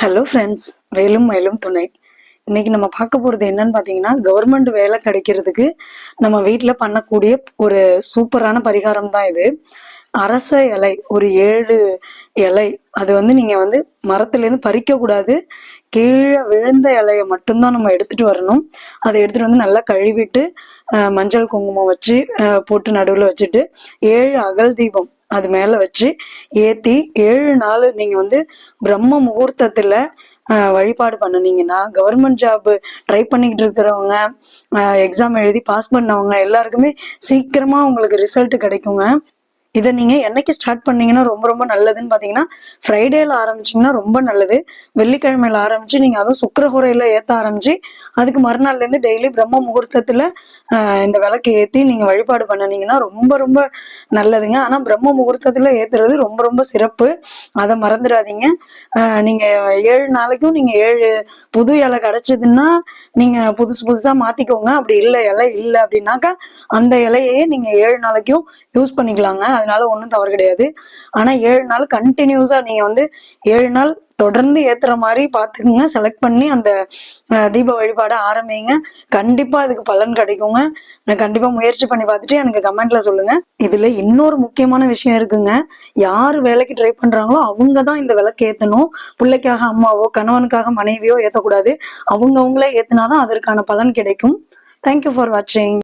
Hello friends வேலும் மயிலும் துணை. இன்னைக்கு நம்ம பார்க்க போகிறது என்னன்னு பார்த்தீங்கன்னா கவர்மெண்ட் வேலை கிடைக்கிறதுக்கு நம்ம வீட்டில் பண்ணக்கூடிய ஒரு சூப்பரான பரிகாரம் தான் இது. அரச இலை ஒரு ஏழு இலை. அது வந்து நீங்கள் வந்து மரத்துலேருந்து பறிக்கக்கூடாது. கீழே விழுந்த இலையை மட்டும்தான் நம்ம எடுத்துகிட்டு வரணும். அதை எடுத்துகிட்டு வந்து நல்லா கழுவிட்டு மஞ்சள் குங்குமம் வச்சு போட்டு நடுவில் வச்சுட்டு ஏழு அகல் தீபம் அது மேலே வச்சு ஏற்றி ஏழு நாள் நீங்கள் வந்து பிரம்ம முகூர்த்தத்தில் வழிபாடு பண்ணுனீங்கன்னா கவர்மெண்ட் ஜாப் ட்ரை பண்ணிக்கிட்டு இருக்கிறவங்க எக்ஸாம் எழுதி பாஸ் பண்ணவங்க எல்லாருக்குமே சீக்கிரமா உங்களுக்கு ரிசல்ட் கிடைக்குங்க. இதை நீங்க என்னைக்கு ஸ்டார்ட் பண்ணீங்கன்னா ரொம்ப ரொம்ப நல்லதுன்னு பாத்தீங்கன்னா ஃப்ரைடேல ஆரம்பிச்சீங்கன்னா ரொம்ப நல்லது. வெள்ளிக்கிழமையில ஆரம்பிச்சு நீங்க அதுவும் சுக்கரஹுரையில ஏத்த ஆரம்பிச்சு அதுக்கு மறுநாள்ல இருந்து டெய்லி பிரம்ம முகூர்த்தத்துல இந்த விளக்கு ஏத்தி நீங்க வழிபாடு பண்ணுனீங்கன்னா ரொம்ப ரொம்ப நல்லதுங்க. ஆனா பிரம்ம முகூர்த்தத்துல ஏத்துறது ரொம்ப ரொம்ப சிறப்பு. அதை மறந்துடாதீங்க. நீங்க ஏழு நாளைக்கும் நீங்க ஏழு புது இலை கிடைச்சதுன்னா நீங்க புதுசு புதுசா மாத்திக்கோங்க. அப்படி இல்லை இலை இல்லை அப்படின்னாக்கா அந்த இலையே நீங்க ஏழு நாளைக்கும் யூஸ் பண்ணிக்கலாங்க. அதனால ஒன்றும் தவறு கிடையாது. ஆனா ஏழு நாள் கண்டினியூஸா நீங்க வந்து ஏழு நாள் தொடர்ந்து ஏத்துற மாதிரி பாத்துக்குங்க. செலக்ட் பண்ணி அந்த தீப வழிபாடை ஆரம்பிங்க. கண்டிப்பா அதுக்கு பலன் கிடைக்குங்க. நான் கண்டிப்பா முயற்சி பண்ணி பார்த்துட்டு எனக்கு கமெண்ட்ல சொல்லுங்க. இதுல இன்னொரு முக்கியமான விஷயம் இருக்குங்க. யார் வேலைக்கு ட்ரை பண்றாங்களோ அவங்க தான் இந்த விளக்கு ஏத்தணும். பிள்ளைக்காக அம்மாவோ கணவனுக்காக மனைவியோ ஏத்தக்கூடாது. அவங்கவுங்களே ஏத்தினாதான் அதற்கான பலன் கிடைக்கும். தேங்க்யூ ஃபார் வாட்சிங்